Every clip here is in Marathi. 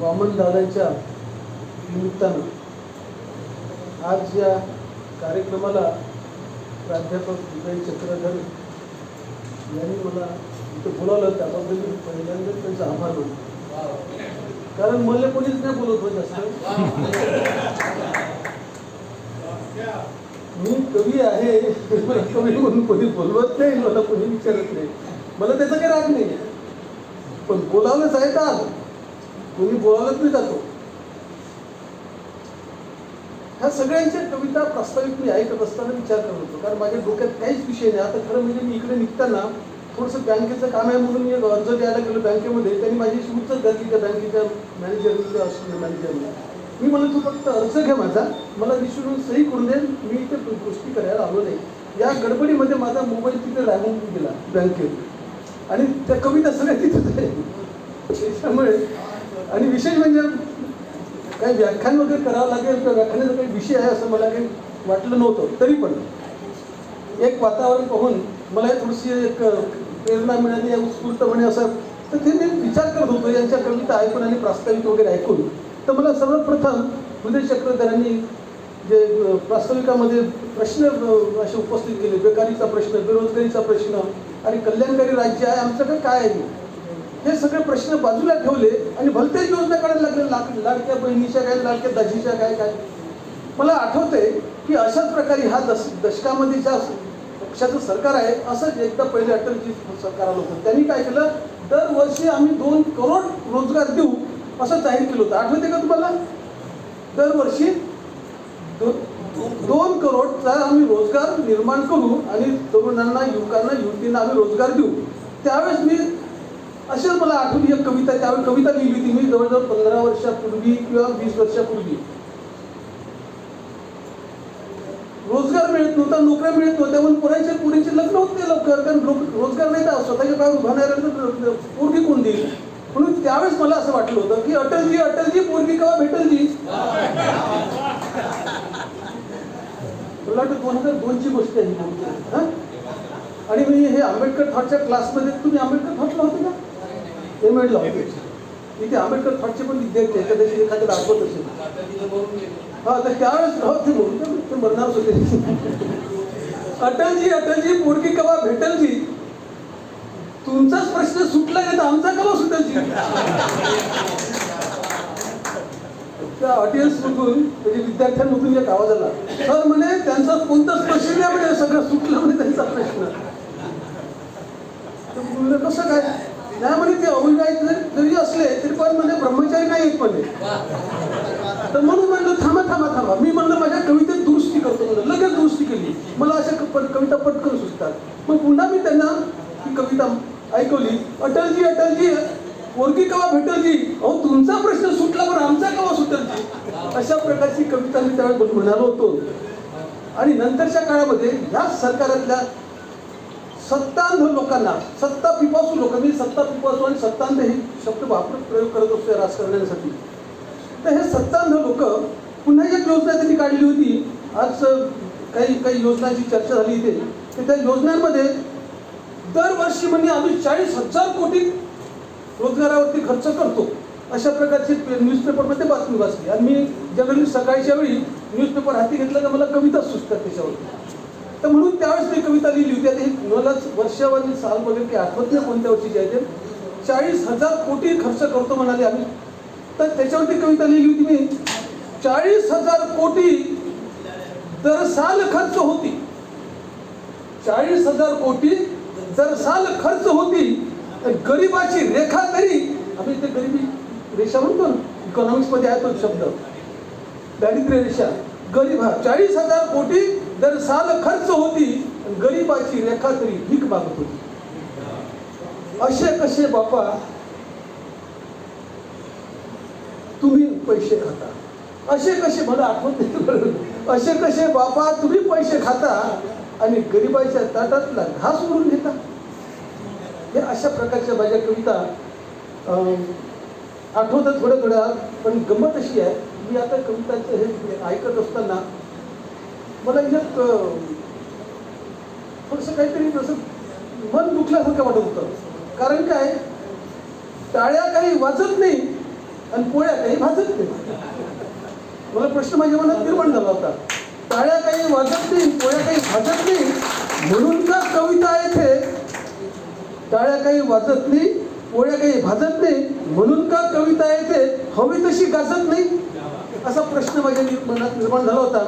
वामन दादांच्या निमित्तानं आज या कार्यक्रमाला प्राध्यापक विजय चक्रधर यांनी मला इथं बोलावलं. त्याबद्दल मी पहिल्यांदा त्यांचा आभार मानतो. कारण मला कोणीच नाही बोलत होत जास्त. मी कवी आहे. कवी म्हणून कोणी बोलवत नाही. मला कोणी विचारत नाही. मला त्याचा काही राग नाही. पण बोलावलंच आहे का? कोणी बोलावत मी जातो. ह्या सगळ्यांच्या कविता प्रास्ताविक मी ऐकत असताना विचार करत होतो. कारण माझ्या डोक्यात काहीच विषय नाही. आता खरं म्हणजे मी इकडे निघताना थोडंसं बँकेचं काम आहे म्हणून मी अर्ज द्यायला गेलो बँकेमध्ये. त्यांनी माझी उचल घातली त्या बँकेच्या मॅनेजरने त्या मॅनेजरला मॅनेजरने मी म्हणलं तू फक्त अर्ज घ्या माझा. मला विचारून सही करून दे. मी इथे गोष्टी करायला आलो नाही. या गडबडीमध्ये माझा मोबाईल तिथे राहून गेला बँकेत. आणि त्या कविता सगळ्या तिथे त्यामुळे त्याच्यामुळे आणि विशेष म्हणजे काही व्याख्यान वगैरे करावं लागेल किंवा व्याख्यानाचा काही विषय आहे असं मला काही वाटलं नव्हतं तरी पण एक वातावरण पाहून मला थोडीशी एक प्रेरणा मिळाली उत्स्फूर्तपणे असं. तर ते मी विचार करत होतो यांच्या कविता ऐकून आणि प्रास्ताविक वगैरे ऐकून. तर मला सर्वप्रथम हृदय चक्रधरांनी जे प्रास्ताविकामध्ये प्रश्न असे उपस्थित केले बेकारीचा प्रश्न बेरोजगारीचा प्रश्न आणि कल्याणकारी राज्य आहे आमच्याकडे काय आहे? हे सगळे प्रश्न बाजूला ठेवले आणि भलतेच योजना काढायला लागले. लाड लाडक्या बहिणीच्या काय लाडक्या दाजीच्या काय काय? मला आठवतंय की अशाच प्रकारे हा दश दशकामध्ये ज्या पक्षाचं सरकार आहे असंच एकदा पहिले अटलजी सरकार आलं होतं. त्यांनी काय केलं? दरवर्षी आम्ही दोन करोड रोजगार देऊ असं जाहीर केलं होतं. आठवते का तुम्हाला? दरवर्षी दो- दोन करोडचा आम्ही रोजगार निर्माण करू आणि तरुणांना युवकांना युवतींना आम्ही रोजगार देऊ. त्यावेळेस मी अशीच मला आठवली एक कविता त्यावेळी कविता लिहिली होती मी जवळजवळ पंधरा वर्षापूर्वी किंवा वीस वर्षापूर्वी. रोजगार मिळत नव्हता नोकऱ्या मिळत नव्हत्या म्हणून पोरांच्या पुरीचे लग्न होत नाही लवकर कारण लोक रोजगार नाही तर स्वतःच्या पायावर उभा नाही पोरगी कोण देईल? म्हणून त्यावेळेस मला असं वाटलं होतं की अटलजी अटलजी पोरगी केव्हा भेटलजी? मला वाटतं दोन हजार दोनची गोष्ट आहे आणि मी हे आंबेडकर थॉटच्या क्लासमध्ये तुम्ही आंबेडकर थॉटला होते का? एम एडला इथे आंबेडकर थॉटचे पण विद्यार्थी आहेत कदाचित एखाद्याला आठवत असेल. हा तर त्यावेळेस हो ते बोलून ते मरणारच होते. अटलजी अटलजी पोरगी कवा भेटलजी? तुमचाच प्रश्न सुटला नाही तर आमचा कवा सुटलजी? त्या ऑडियन्समधून म्हणजे विद्यार्थ्यांमधून एक आवाज आला. सर म्हणे त्यांचा कोणताच प्रश्न नाही म्हणजे सगळं सुटलं म्हणजे त्यांचा प्रश्न तर म्हणलं कसं काय नाही म्हणे ते अविवाहित जरी जरी असले तरी पण म्हणे ब्रह्मचारी नाही येत म्हणे तर म्हणून म्हणलं थांबा थांबा थांबा मी म्हणलं माझ्या कवितेत दुरुस्ती करतो म्हणलं लगेच दुरुस्ती केली मला अशा क- कविता पटकन सुचतात मग पुन्हा मी त्यांना ही कविता ऐकवली अटलजी अटलजी पोरगी कवा भेटलजी अहो तुमचा प्रश्न सुटला पण आमचा कवा सुटलजी अशा प्रकारची त्यावेळेस म्हणालो होतो. आणि नंतरच्या काळामध्ये ह्या सरकारातल्या सत्तांध लोकांना सत्ता पिपासू लोक मी सत्ता पिपासू आणि सत्तांध हे शब्द वापरून प्रयोग करत असतो राजकारण्यासाठी. तर हे सत्तांध लोक पुन्हा एक योजना त्यांनी काढली होती. आज काही काही योजनांची चर्चा झाली इथे. तर त्या योजनांमध्ये दरवर्षी म्हणजे आम्ही चाळीस हजार कोटी रोजगारावरती खर्च करतो. अशा प्रकारची न्यूजपेपरमध्ये बातमी वाचली. आणि मी जनरली सकाळच्या वेळी न्यूजपेपर हाती घेतला तर मला कविता सुचतात त्याच्यावर तर म्हणून त्यावेळेस मी कविता लिहिली होती. आता ही मलाच वर्षावरील साल वगैरे काही आठवत नाही कोणत्या वर्षी आहे ते. चाळीस हजार कोटी खर्च करतो म्हणाले आम्ही. तर त्याच्यावरती कविता लिहिली होती मी. चाळीस हजार कोटी दर साल खर्च होती. चाळीस हजार कोटी दर साल खर्च होती. तर गरिबाची रेखा तरी आम्ही ते गरिबी रेषा म्हणतो इकॉनॉमिक्समध्ये मध्ये आहे तो शब्द. दारिद्र्य रेषा. गरीब हा चाळीस हजार कोटी दर साल खर्च होती गरीबाची गरिबाची रेखा तरी भीक मागत होती. असे कसे बापा तुम्ही पैसे खाता. असे कसे मला आठवत नाही असे कसे बापा तुम्ही पैसे खाता आणि गरिबाच्या ताटातला घास उडून घेता. हे अशा प्रकारच्या माझ्या कविता आठवतं थोडं थोड्या पण गंमत अशी आहे मी आता कविताचं हे ऐकत असताना मला एक थोडंसं काहीतरी जसं मन दुखल्यासारखं वाटत होतं. कारण काय? टाळ्या काही वाजत नाही आणि पोळ्या काही भाजत नाही. मला प्रश्न माझ्या मनात निर्माण झाला होता. टाळ्या काही वाजत नाही पोळ्या काही भाजत नाही म्हणून का कविता येथे टाळ्या काही वाजत नाही पोळ्या काही भाजत नाही म्हणून का कविता येते हवी तशी गाजत नाही? असा प्रश्न माझ्या मनात निर्माण झाला होता.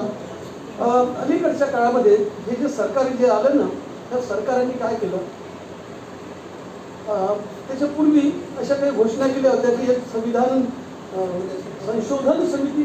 अलीकडच्या काळामध्ये हे जे सरकार जे आलं ना त्या सरकारांनी काय केलं? अं, त्याच्यापूर्वी अशा काही घोषणा केल्या होत्या की एक संविधान म्हणजे संशोधन समिती